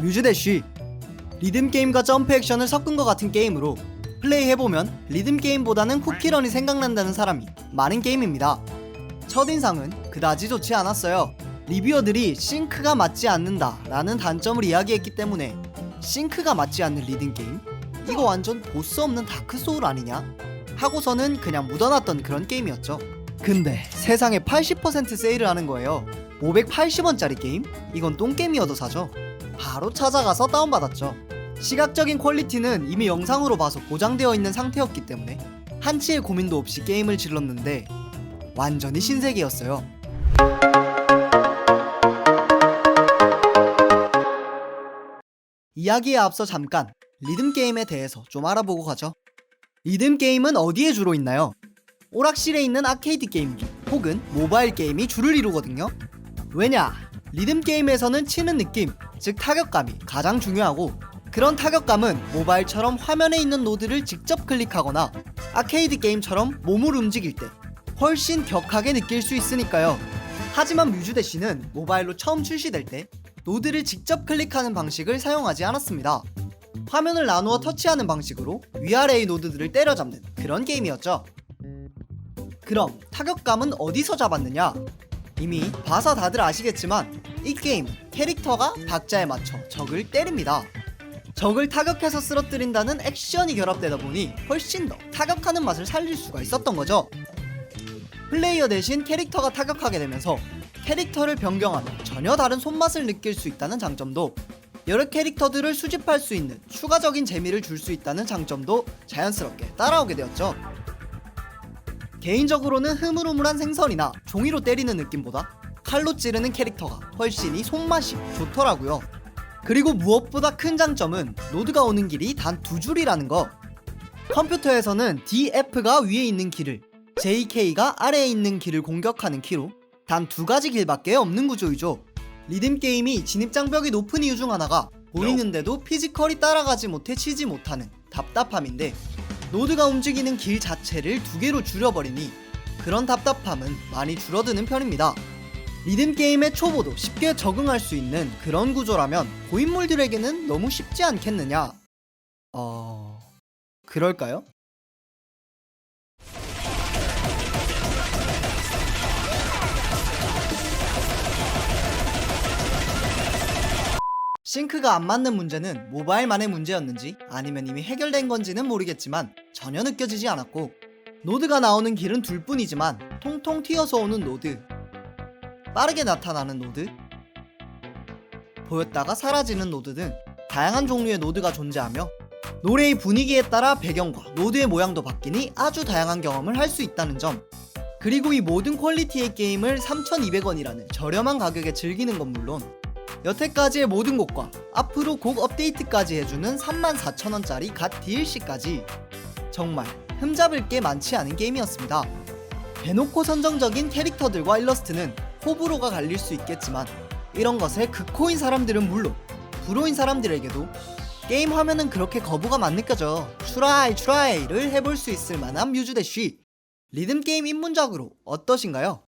뮤즈대쉬 리듬 게임과 점프 액션을 섞은 것 같은 게임으로 플레이해보면 리듬 게임보다는 쿠키런이 생각난다는 사람이 많은 게임입니다. 첫인상은 그다지 좋지 않았어요. 리뷰어들이 싱크가 맞지 않는다 라는 단점을 이야기했기 때문에 싱크가 맞지 않는 리듬 게임? 이거 완전 보스 없는 다크 소울 아니냐? 하고서는 그냥 묻어놨던 그런 게임이었죠. 근데 세상에 80% 세일을 하는 거예요. 580원짜리 게임? 이건 똥게임이어도 사죠. 바로 찾아가서 다운받았죠. 시각적인 퀄리티는 이미 영상으로 봐서 보장되어 있는 상태였기 때문에 한치의 고민도 없이 게임을 질렀는데 완전히 신세계였어요. 이야기에 앞서 잠깐 리듬 게임에 대해서 좀 알아보고 가죠. 리듬 게임은 어디에 주로 있나요? 오락실에 있는 아케이드 게임기 혹은 모바일 게임이 주를 이루거든요. 왜냐? 리듬 게임에서는 치는 느낌, 즉 타격감이 가장 중요하고 그런 타격감은 모바일처럼 화면에 있는 노드를 직접 클릭하거나 아케이드 게임처럼 몸을 움직일 때 훨씬 격하게 느낄 수 있으니까요. 하지만 뮤즈대시는 모바일로 처음 출시될 때 노드를 직접 클릭하는 방식을 사용하지 않았습니다. 화면을 나누어 터치하는 방식으로 위아래의 노드들을 때려잡는 그런 게임이었죠. 그럼 타격감은 어디서 잡았느냐? 이미 봐서 다들 아시겠지만 이 게임은 캐릭터가 박자에 맞춰 적을 때립니다. 적을 타격해서 쓰러뜨린다는 액션이 결합되다 보니 훨씬 더 타격하는 맛을 살릴 수가 있었던 거죠. 플레이어 대신 캐릭터가 타격하게 되면서 캐릭터를 변경하면 전혀 다른 손맛을 느낄 수 있다는 장점도 여러 캐릭터들을 수집할 수 있는 추가적인 재미를 줄 수 있다는 장점도 자연스럽게 따라오게 되었죠. 개인적으로는 흐물흐물한 생선이나 종이로 때리는 느낌보다 칼로 찌르는 캐릭터가 훨씬이 손맛이 좋더라고요. 그리고 무엇보다 큰 장점은 노드가 오는 길이 단 두 줄이라는 거. 컴퓨터에서는 DF가 위에 있는 길을, JK가 아래에 있는 길을 공격하는 키로 단 두 가지 길밖에 없는 구조이죠. 리듬 게임이 진입장벽이 높은 이유 중 하나가 보이는데도 피지컬이 따라가지 못해 치지 못하는 답답함인데 노드가 움직이는 길 자체를 두 개로 줄여버리니 그런 답답함은 많이 줄어드는 편입니다. 리듬 게임의 초보도 쉽게 적응할 수 있는 그런 구조라면 고인물들에게는 너무 쉽지 않겠느냐? 어... 그럴까요? 싱크가 안 맞는 문제는 모바일만의 문제였는지 아니면 이미 해결된 건지는 모르겠지만 전혀 느껴지지 않았고 노드가 나오는 길은 둘 뿐이지만 통통 튀어서 오는 노드. 빠르게 나타나는 노드. 보였다가 사라지는 노드 등 다양한 종류의 노드가 존재하며 노래의 분위기에 따라 배경과 노드의 모양도 바뀌니 아주 다양한 경험을 할 수 있다는 점. 그리고 이 모든 퀄리티의 게임을 3,200원이라는 저렴한 가격에 즐기는 건 물론 여태까지의 모든 곡과 앞으로 곡 업데이트까지 해주는 34,000원짜리 갓 DLC까지 정말 흠잡을 게 많지 않은 게임이었습니다. 대놓고 선정적인 캐릭터들과 일러스트는 호불호가 갈릴 수 있겠지만 이런 것에 극호인 사람들은 물론 불호인 사람들에게도 게임 화면은 그렇게 거부감 안 느껴져 트라이 트라이를 해볼 수 있을 만한 뮤즈 대쉬 리듬 게임 입문작으로 어떠신가요?